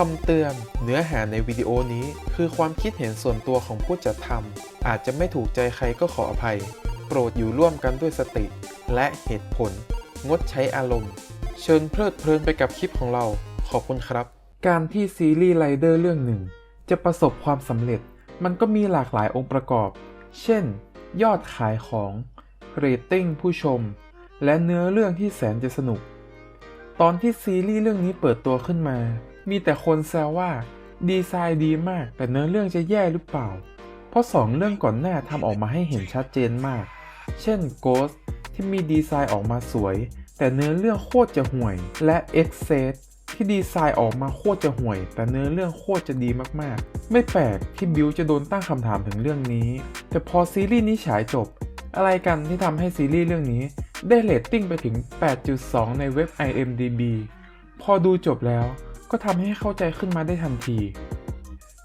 คำเตือน เนื้อหาในวิดีโอนี้คือความคิดเห็นส่วนตัวของผู้จัดทำอาจจะไม่ถูกใจใครก็ขออภัย โปรดอยู่ร่วมกันด้วยสติ และเหตุผล งดใช้อารมณ์ เชิญเพลิดเพลินไปกับคลิปของเรา ขอบคุณครับ การที่ซีรีส์ไรเดอร์เรื่องหนึ่ง จะประสบความสำเร็จ มันก็มีหลากหลายองค์ประกอบ เช่น ยอดขายของเรตติ้งผู้ชม และเนื้อเรื่องที่แสนจะสนุก ตอนที่ซีรีส์เรื่องนี้เปิดตัวขึ้นมา มีแต่คนแซวว่าดีไซน์ดีมากแต่เนื้อเรื่องจะแย่หรือเปล่า เพราะสองเรื่องก่อนหน้าทำออกมาให้เห็นชัดเจนมาก เช่น Ghost ที่มีดีไซน์ออกมาสวย แต่เนื้อเรื่องโคตรจะห่วย และ e x c e s ที่ดีไซน์ออกมาโคตรจะห่วย แต่เนื้อเรื่องโคตรจะดีมากๆ ไม่แปลกที่บิวจะโดนตั้งคำถามถึงเรื่องนี้ แต่พอซีรีส์นี้ฉายจบ อะไรกันที่ทำให้ซีรีส์เรื่องนี้ ได้เรตติ้งไปถึง 8.2 ในเว็บ IMDb พอดูจบแล้ว ก็ทำให้เข้าใจขึ้นมาได้ทันที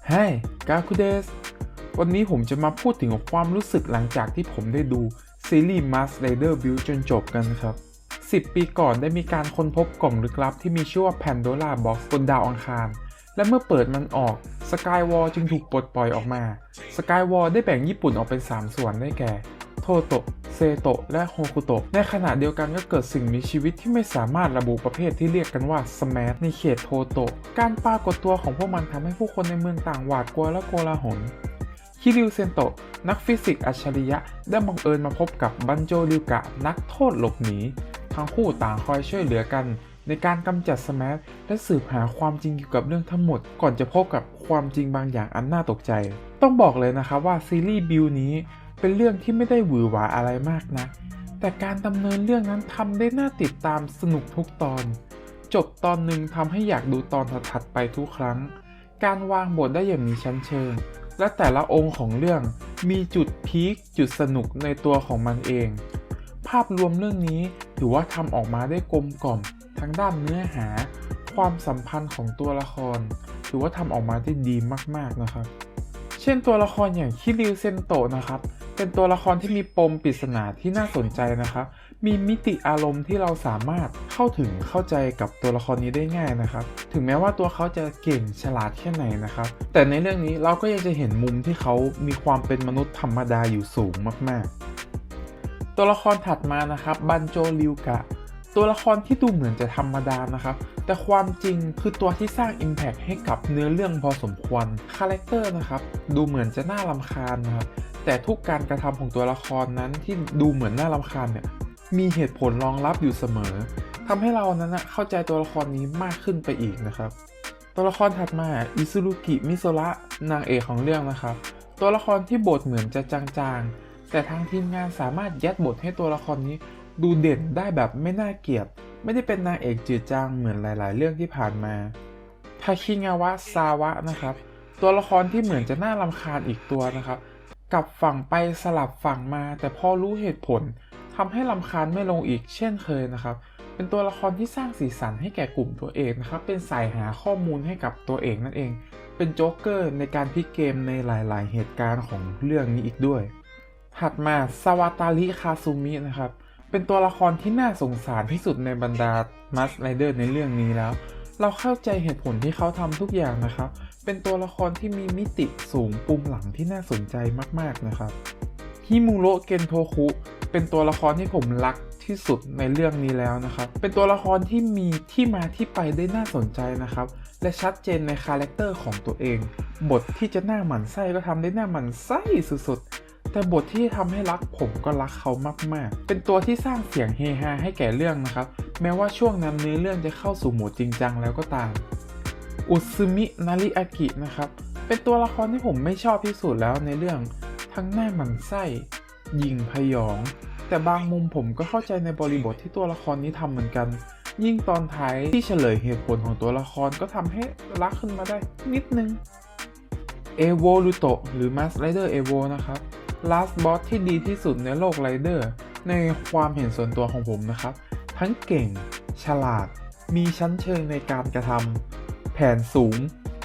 ไฮกาคุเดสวันนี้ผมจะมาพูดถึงความรู้สึกหลังจากที่ผมได้ดูซีรีส์ Mask Rider Build จนจบกันครับ 10 ปีก่อนได้มีการค้นพบกล่องลึกลับที่มีชื่อว่า Pandora Box บนดาวอังคาร และเมื่อเปิดมันออก Skywar จึงถูกปลดปล่อยออกมา Skywar ได้แบ่งญี่ปุ่นออกเป็น 3 ส่วนได้แก่ โทโตะ เซโตะและโฮคุโตะในขณะเดียวกันก็เกิดสิ่งมีชีวิตที่ไม่สามารถระบุประเภทที่เรียกกันว่าสมาร์ทในเขตโทโตะการปรากฏตัวของพวกมันทำให้ผู้คนในเมืองต่างหวาดกลัวและโกลาหลคิริวเซนโตะนักฟิสิกส์อัจฉริยะ ได้บังเอิญมาพบกับบันโจริวกะนักโทษหลบหนี ทั้งคู่ต่างคอยช่วยเหลือกัน ในการกำจัดสมาร์ทและสืบหาความจริงเกี่ยวกับเรื่องทั้งหมด ก่อนจะพบกับความจริงบางอย่างอันน่าตกใจ ต้องบอกเลยนะครับว่าซีรีส์บิวนี้ เป็นเรื่องที่ไม่ได้หวือหวาอะไรมากนะแต่การดำเนินเรื่องนั้นทำได้น่าติดตามสนุกทุกตอน จบตอนหนึ่งทำให้อยากดูตอนถัดไปทุกครั้ง การวางบทได้อย่างมีชั้นเชิง และแต่ละองค์ของเรื่องมีจุดพีคจุดสนุกในตัวของมันเอง ภาพรวมเรื่องนี้ถือว่าทำออกมาได้กลมกล่อม ทั้งด้านเนื้อหา ความสัมพันธ์ของตัวละคร ถือว่าทำออกมาได้ดีมากๆนะครับ เช่นตัวละครอย่างคิริวเซนโตะนะครับ เป็นตัวละครที่มีปมปริศนาที่น่าสนใจนะครับ มีมิติอารมณ์ที่เราสามารถเข้าถึงเข้าใจกับตัวละครนี้ได้ง่ายนะครับ ถึงแม้ว่าตัวเขาจะเก่งฉลาดแค่ไหนนะครับ แต่ในเรื่องนี้เราก็ยังจะเห็นมุมที่เขามีความเป็นมนุษย์ธรรมดาอยู่สูงมาก ๆ ตัวละครถัดมานะครับบันโจริวกะ ตัวละครที่ดูเหมือนจะธรรมดานะครับแต่ความจริงคือตัวที่สร้าง Impact ให้กับเนื้อเรื่องพอสมควร คาแรคเตอร์นะครับ ดูเหมือนจะน่าลำคาญนะครับ แต่ทุกการกระทำของตัวละครนั้นที่ดูเหมือนน่าลำคาญเนี่ยมีเหตุผลรองรับอยู่เสมอทำให้เรานั้นนะเข้าใจตัวละครนี้มากขึ้นไปอีกนะครับ ตัวละครถัดมาอิซุรุกิมิโซระนางเอกของเรื่องนะครับ ตัวละครที่บทเหมือนจะจางๆ แต่ทางทีมงานสามารถยัดบทให้ตัวละครนี้ดูเด่นได้แบบไม่น่าเกลียด ไม่ได้เป็นนางเอกจืดจางเหมือนหลาย ๆ เรื่องที่ผ่านมาทาคิงาวะซาวะนะครับ ตัวละครที่เหมือนจะน่ารำคาญอีกตัวนะครับ กลับฝั่งไปสลับฝั่งมา แต่พอรู้เหตุผลทำให้ลำคาญไม่ลงอีกเช่นเคยนะครับ เป็นตัวละครที่สร้างสีสันให้แก่กลุ่มตัวเอกนะครับ เป็นสายหาข้อมูลให้กับตัวเอกนั่นเอง เป็นโจ๊กเกอร์ในการพลิกเกมในหลาย ๆ เหตุการณ์ของเรื่องนี้อีกด้วย ถัดมาสวาตาริคาซูมินะครับ เป็นตัวละครที่น่าสงสารที่สุดในบรรดามัสไรเดอร์ในเรื่องนี้แล้ว เราเข้าใจเหตุผลที่เขาทำทุกอย่างนะครับ เป็นตัวละครที่มีมิติสูงปุ่มหลังที่น่าสนใจมากๆนะครับฮิมูโระเกนโทคุเป็นตัวละครที่ผมรักที่สุดในเรื่องนี้แล้วนะครับ เป็นตัวละครที่มีที่มาที่ไปได้น่าสนใจนะครับ และชัดเจนในคาแรคเตอร์ของตัวเอง บทที่จะหน้าหมันไส้ก็ทำได้หน้าหมันไส้สุดๆ แต่บทที่ทำให้รักผมก็รักเขามาก ๆ เป็นตัวที่สร้างเสียงเฮฮาให้แก่เรื่องนะครับ แม้ว่าช่วงนั้นเนื้อเรื่องจะเข้าสู่โหมดจริงจังแล้วก็ตาม อุซึมิ นาริอากินะครับ เป็นตัวละครที่ผมไม่ชอบที่สุดแล้วในเรื่อง ทั้งหน้าหมันไส้ ยิงพยอง แต่บางมุมผมก็เข้าใจในบริบทที่ตัวละครนี้ทำเหมือนกัน ยิ่งตอนท้ายที่เฉลยเหตุผลของตัวละครก็ทำให้รักขึ้นมาได้นิดนึงเอโวลูโตหรือ Mask Rider Evo นะครับ Last Boss ที่ดีที่สุดในโลกไรเดอร์ในความเห็นส่วนตัวของผมนะครับ ทั้งเก่ง ฉลาด มีชั้นเชิงในการกระทำแผนสูง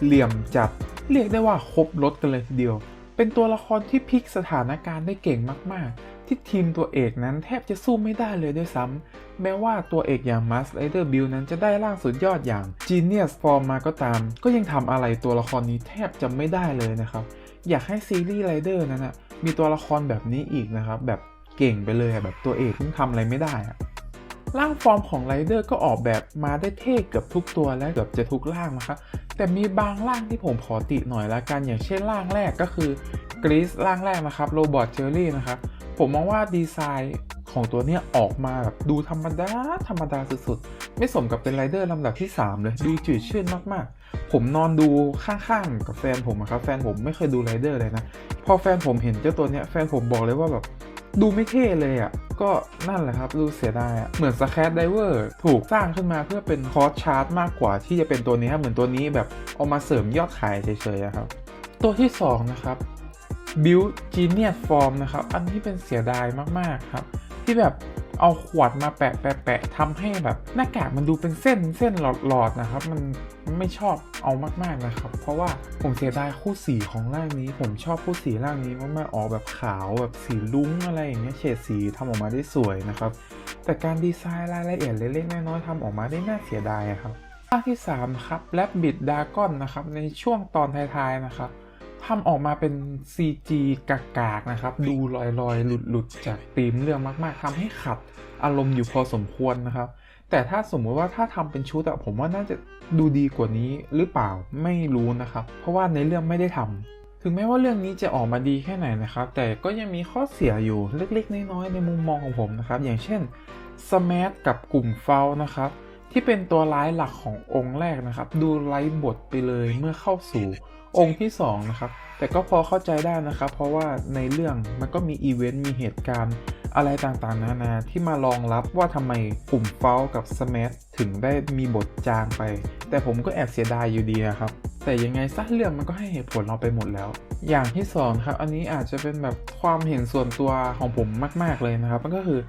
เหลี่ยมจัด เรียกได้ว่าครบรถกันเลยทีเดียว เป็นตัวละครที่พลิกสถานการณ์ได้เก่งมากๆ ที่ทีมตัวเอกนั้นแทบจะสู้ไม่ได้เลยด้วยซ้ำ แม้ว่าตัวเอกอย่าง Mask Rider Build นั้นจะได้ร่างสุดยอดอย่าง Genius Form มาก็ตาม ก็ยังทำอะไรตัวละครนี้แทบจะไม่ได้เลยนะครับ อยากให้ซีรีส์ไรเดอร์นั้นนะมีตัวละครแบบนี้อีกนะครับ แบบเก่งไปเลยอะแบบตัวเอกที่ทำอะไรไม่ได้อะร่างฟอร์มของไรเดอร์ก็ออกแบบมาได้เท่เกือบทุกตัวและเกือบจะทุกร่างนะครับแต่มีบางร่างที่ผมขอติหน่อยละกัน อย่างเช่นร่างแรกก็คือกรีซร่างแรกนะครับโรบอทเจอรี่นะครับผมมองว่าดีไซน์ ของตัวเนี้ยออกมาแบบดูธรรมดา ธรรมดาสุดๆ ไม่สมกับเป็นไรเดอร์ลำดับที่ 3 เลย ดูจืดชืดมากๆ ผมนอนดูข้างๆ กับแฟนผมครับ แฟนผมไม่เคยดูไรเดอร์เลยนะ พอแฟนผมเห็นเจ้าตัวเนี้ยแฟนผมบอกเลยว่าแบบดูไม่เท่เลยอะ ก็นั่นแหละครับ ดูเสียดายอะ เหมือนสแคตไดเวอร์ถูกสร้างขึ้นมาเพื่อเป็นคอร์สชาร์ตมากกว่าที่จะเป็นตัวนี้ครับเหมือนตัวนี้แบบเอามาเสริมยอดขายเฉยๆอะครับ ตัวที่ 2 นะครับ Build Genius Form นะครับ อันนี้เป็นเสียดายมากๆครับ ที่แบบเอาขวดมาแปะแปะแปะทำให้แบบหน้ากากมันดูเป็นเส้นเส้นหลอดหลอดๆนะครับ มันไม่ชอบเอามากๆนะครับ เพราะว่าผมเสียดายคู่สีของร่างนี้ ผมชอบคู่สีร่างนี้มากๆออกแบบขาวแบบสีลุ้งอะไรอย่างเงี้ยเฉดสีทำออกมาได้สวยนะครับ แต่การดีไซน์รายละเอียดเล็กๆน้อยๆทำออกมาได้น่าเสียดายครับภาคที่3ครับแลบบิดดากอนนะครับในช่วงตอนท้ายๆนะครับ ทำออกมาเป็น CG กากๆนะครับ ดูลอยๆ หลุดๆ จากธีมเรื่องมากๆทำให้ขัดอารมณ์อยู่พอสมควรนะครับ แต่ถ้าสมมติว่าถ้าทำเป็นชุดอะผมว่าน่าจะดูดีกว่านี้หรือเปล่าไม่รู้นะครับ เพราะว่าในเรื่องไม่ได้ทำถึงแม้ว่าเรื่องนี้จะออกมาดีแค่ไหนนะครับ แต่ก็ยังมีข้อเสียอยู่เล็กๆ น้อยๆ ในมุมมองของผมนะครับ อย่างเช่นสมาร์ทกับกลุ่มเฟลนะครับที่เป็นตัวร้ายหลักขององค์แรกนะครับ ดูไร้บทไปเลยเมื่อเข้าสู่ องค์ที่สองนะครับแต่ก็พอเข้าใจได้นะครับ เพราะว่าในเรื่องมันก็มีอีเวนต์มีเหตุการณ์อะไรต่างๆ นานาที่มารองรับว่าทำไมกลุ่มเฟลกับสมัถึงได้มีบทจางไป แต่ผมก็แอบเสียดายอยู่ดีนะครับ แต่ยังไงซะเรื่องมันก็ให้เหตุผลเราไปหมดแล้ว อย่างที่สองครับอันนี้อาจจะเป็นแบบความเห็นส่วนตัวของผมมากๆเลยนะครับ มันก็คือ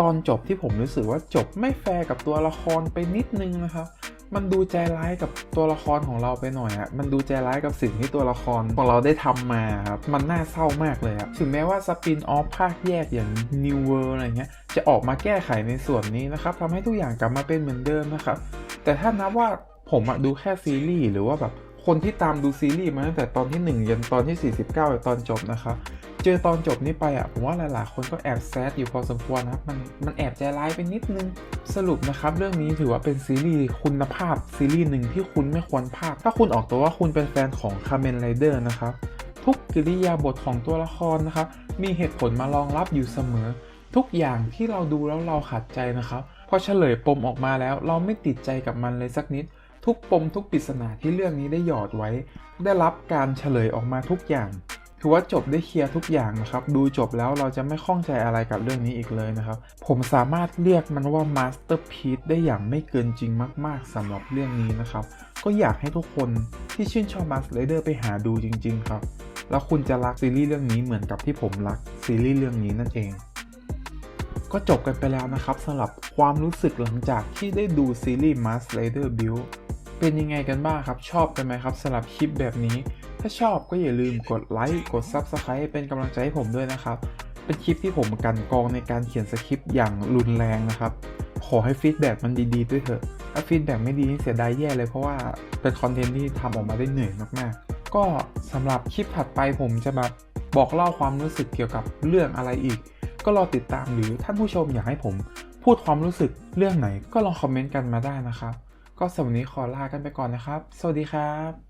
ตอนจบที่ผมรู้สึกว่าจบไม่แฟร์กับตัวละครไปนิดนึงนะครับ มันดูใจร้ายกับตัวละครของเราไปหน่อยอะมันดูใจร้ายกับสิ่งที่ตัวละครของเราได้ทำมาครับ มันน่าเศร้ามากเลยอะถึงแม้ว่าสปินออฟภาคแยกอย่าง New World อะไรเงี้ย จะออกมาแก้ไขในส่วนนี้นะครับทำให้ทุกอย่างกลับมาเป็นเหมือนเดิมนะครับ แต่ถ้านับว่าผมอะดูแค่ซีรีส์หรือว่าแบบ คนที่ตามดูซีรีส์มาตั้งแต่ตอนที่ 1 ยันตอนที่ 49 ตอนจบนะครับ เจอตอนจบนี้ไปอะผมว่าหลายๆ คนก็แอบแซดอยู่พอสมควรนะครับ มันมันแอบใจร้ายไปนิดนึง สรุปนะครับ เรื่องนี้ถือว่าเป็นซีรีส์คุณภาพซีรีส์หนึ่งที่คุณไม่ควรพลาด ถ้าคุณออกตัวว่าคุณเป็นแฟนของคาเมนไรเดอร์นะครับ ทุกกิริยาบทของตัวละครนะครับ มีเหตุผลมารองรับอยู่เสมอ ทุกอย่างที่เราดูแล้วเราขัดใจนะครับพอเฉลยปมออกมาแล้วเราไม่ติดใจกับมันเลยสักนิด ทุกปมทุกปริศนาที่เรื่องนี้ได้หยอดไว้ ได้รับการเฉลยออกมาทุกอย่างถือว่าจบได้เคลียร์ทุกอย่างนะครับ ดูจบแล้วเราจะไม่ข้องใจอะไรกับเรื่องนี้อีกเลยนะครับ ผมสามารถเรียกมันว่ามาสเตอร์พีซได้อย่างไม่เกินจริงมาก ๆสำหรับเรื่องนี้นะครับ ก็อยากให้ทุกคนที่ชื่นชอบมาสเลเดอร์ไปหาดูจริง ๆ ครับ แล้วคุณจะรักซีรีส์เรื่องนี้เหมือนกับที่ผมรักซีรีส์เรื่องนี้นั่นเอง ก็จบกันไปแล้วนะครับสำหรับความรู้สึกหลังจากที่ได้ดูซีรีส์ Mask Rider Build เป็นยังไงกันบ้างครับ ชอบกันไหมครับสำหรับคลิปแบบนี้ ถ้าชอบก็อย่าลืมกดไลค์กด Subscribe เป็นกำลังใจให้ผมด้วยนะครับ เป็นคลิปที่ผมกลันกองในการเขียนสคริปต์อย่างรุนแรงนะครับ ขอให้ฟีดแบ็กมันดีๆด้วยเถอะ ถ้าฟีดแบ็กไม่ดีนี่เสียดายแย่เลยเพราะว่าเป็นคอนเทนต์ที่ทำออกมาได้เหนื่อยมากๆ ก็สำหรับคลิปถัดไปผมจะมาบอกเล่าความรู้สึกเกี่ยวกับเรื่องอะไรอีก ก็รอติดตามหรือท่านผู้ชมอยากให้ผม พูดความรู้สึกเรื่องไหนก็ลองคอมเมนต์กันมาได้นะครับ ก็สำหรับวันนี้ขอลากันไปก่อนนะครับ สวัสดีครับ